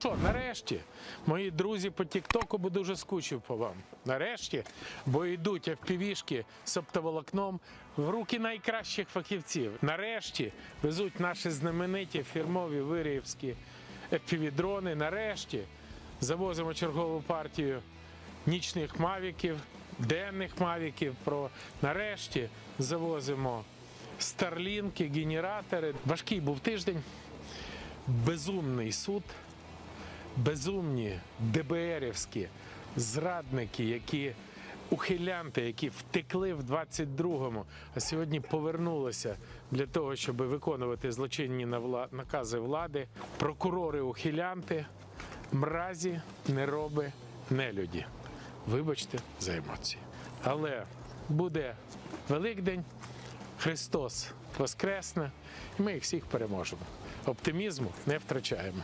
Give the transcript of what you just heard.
Що, нарешті, мої друзі по Тіктоку, бо дуже скучив по вам. Нарешті, бо йдуть FPV-шки з оптоволокном в руки найкращих фахівців. Нарешті везуть наші знамениті фірмові виріївські FPV-дрони. Нарешті завозимо чергову партію нічних мавіків, денних мавіків. Про нарешті завозимо старлінки, генератори. Важкий був тиждень, безумний суд безумні ДБРівські зрадники, які ухилянти, які втекли в 22-му, а сьогодні повернулися для того, щоб виконувати злочинні накази влади. Прокурори ухилянти, мразі, нероби, нелюді. Вибачте за емоції. Але буде Великдень, Христос Воскресне, і ми їх всіх переможемо. Оптимізму не втрачаємо.